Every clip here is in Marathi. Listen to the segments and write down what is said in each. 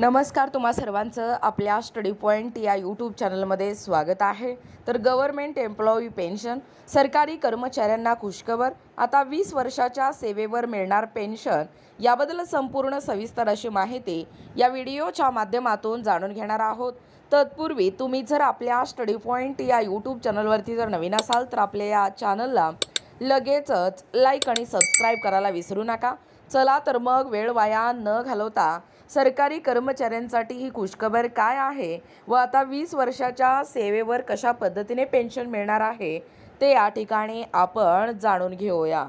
नमस्कार तुम्हा सर्वांचं आपल्या स्टडी पॉईंट या यूट्यूब चॅनलमध्ये स्वागत आहे. तर गव्हर्मेंट एम्प्लॉई पेन्शन सरकारी कर्मचाऱ्यांना खुशखबर आता वीस वर्षाच्या सेवेवर मिळणार पेन्शन याबद्दल संपूर्ण सविस्तर अशी माहिती या व्हिडिओच्या माध्यमातून जाणून घेणार आहोत. तत्पूर्वी तुम्ही जर आपल्या स्टडी पॉईंट या यूट्यूब चॅनलवरती जर नवीन असाल तर आपल्या या चॅनलला लगेचच लाईक आणि सबस्क्राईब करायला विसरू नका. चला तर मग वेळ वाया न घालवता सरकारी कर्मचाऱ्यांसाठी ही खुशखबर काय आहे व आता वीस वर्षाच्या सेवेवर कशा पद्धतीने पेन्शन मिळणार आहे ते या ठिकाणी आपण जाणून घेऊया.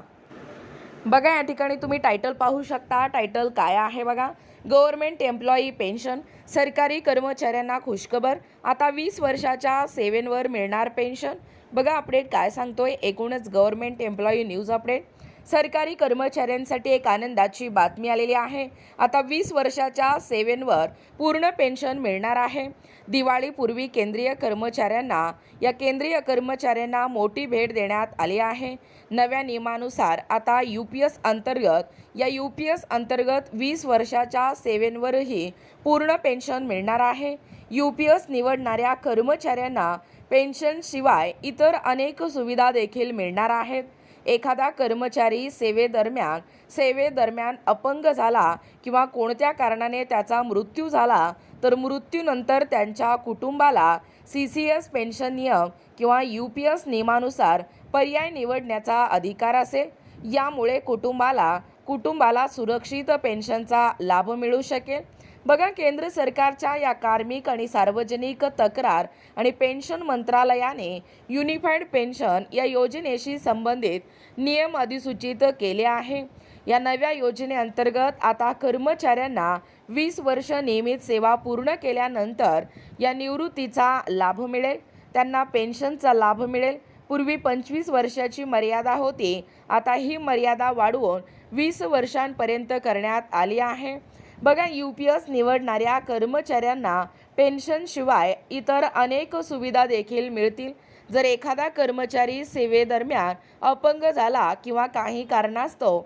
बघा या ठिकाणी तुम्ही टायटल पाहू शकता. टायटल काय आहे बघा? गव्हर्मेंट एम्प्लॉई पेन्शन सरकारी कर्मचाऱ्यांना खुशखबर. आता वीस वर्षाच्या सेवेंवर मिळणार पेन्शन बघा अपडेट काय सांगतोय? एकूणच गव्हर्मेंट एम्प्लॉई न्यूज अपडेट सरकारी कर्मचाऱ्यांसाठी एक आनंदाची बातमी आलेली आहे. आता वीस वर्षाच्या सेवेंवर पूर्ण पेन्शन मिळणार आहे. दिवाळीपूर्वी केंद्रीय कर्मचाऱ्यांना या केंद्रीय कर्मचाऱ्यांना मोठी भेट देण्यात आली आहे. नव्या नियमानुसार आता यू पी एस अंतर्गत या यू पी एस अंतर्गत वीस वर्षाच्या सेवेंवरही पूर्ण पेन्शन मिळणार आहे. यू पी एस निवडणाऱ्या कर्मचाऱ्यांना पेन्शनशिवाय इतर अनेक सुविधा देखील मिळणार आहेत. एखादा कर्मचारी सेवेदरम्यान सेवेदरम्यान अपंग झाला किंवा कोणत्या कारणाने त्याचा मृत्यू झाला तर मृत्यूनंतर त्यांच्या कुटुंबाला सी सी एस पेन्शन नियम किंवा यू पी एस नियमानुसार पर्याय निवडण्याचा अधिकार असेल. यामुळे कुटुंबाला कुटुंबाला सुरक्षित पेन्शनचा लाभ मिळू शकेल. बघा केंद्र सरकारच्या या कार्मिक आणि सार्वजनिक तक्रार आणि पेन्शन मंत्रालयाने युनिफाईड पेन्शन या योजनेशी संबंधित नियम अधिसूचित केले आहे. या नव्या योजनेअंतर्गत आता कर्मचाऱ्यांना वीस वर्ष नियमित सेवा पूर्ण केल्यानंतर या निवृत्तीचा लाभ मिळेल. त्यांना पेन्शनचा लाभ मिळेल. पूर्वी पंचवीस वर्षाची मर्यादा होती. आता ही मर्यादा वाढवून वीस वर्षांपर्यंत करण्यात आली आहे. बघा यू पी एस निवडणाऱ्या कर्मचाऱ्यांना पेन्शनशिवाय इतर अनेक सुविधा देखील मिळतील. जर एखादा कर्मचारी सेवेदरम्यान अपंग झाला किंवा काही कारणास्तव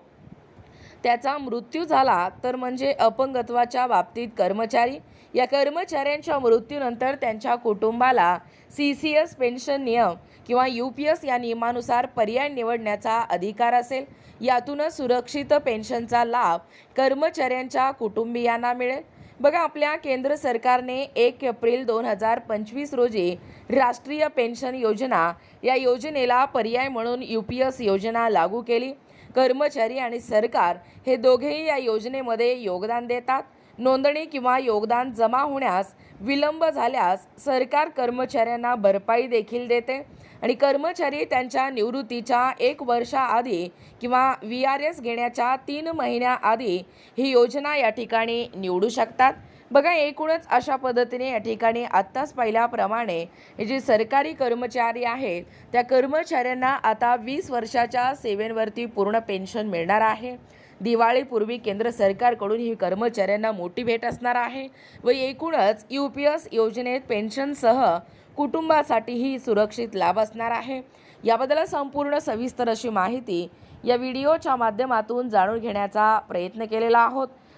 त्याचा मृत्यू झाला तर म्हणजे अपंगत्वाच्या बाबतीत कर्मचारी या कर्मचाऱ्यांच्या मृत्यूनंतर त्यांच्या कुटुंबाला सी सी एस पेन्शन नियम किंवा यू पी एस या नियमानुसार पर्याय निवडण्याचा अधिकार असेल. यातूनच सुरक्षित पेन्शनचा लाभ कर्मचाऱ्यांच्या कुटुंबियांना मिळेल. बघा आपल्या केंद्र सरकारने एक एप्रिल दोन हजार पंचवीस रोजी राष्ट्रीय पेन्शन योजना या योजनेला पर्याय म्हणून यू पी एस योजना लागू केली. कर्मचारी आणि सरकार हे दोघेही या योजनेमध्ये योगदान देतात. नोंदणी किंवा योगदान जमा होण्यास विलंब झाल्यास सरकार कर्मचाऱ्यांना भरपाई देखील देते. आणि कर्मचारी त्यांच्या निवृत्तीच्या एक वर्षाआधी किंवा व्ही आर एस घेण्याच्या तीन महिन्याआधी ही योजना या ठिकाणी निवडू शकतात. बघा एकूणच अशा पद्धतीने या ठिकाणी आत्ताच पाहिल्याप्रमाणे हे जे सरकारी कर्मचारी आहेत त्या कर्मचाऱ्यांना आता वीस वर्षाच्या सेवेंवरती पूर्ण पेन्शन मिळणार आहे. दिवाळीपूर्वी केंद्र सरकारकडून ही कर्मचाऱ्यांना मोठी भेट असणार आहे व एकूणच यू पी एस योजनेत पेन्शनसह कुटुंबासाठीही सुरक्षित लाभ असणार आहे. याबद्दल संपूर्ण सविस्तर अशी माहिती या व्हिडिओच्या माध्यमातून जाणून घेण्याचा प्रयत्न केलेला आहोत.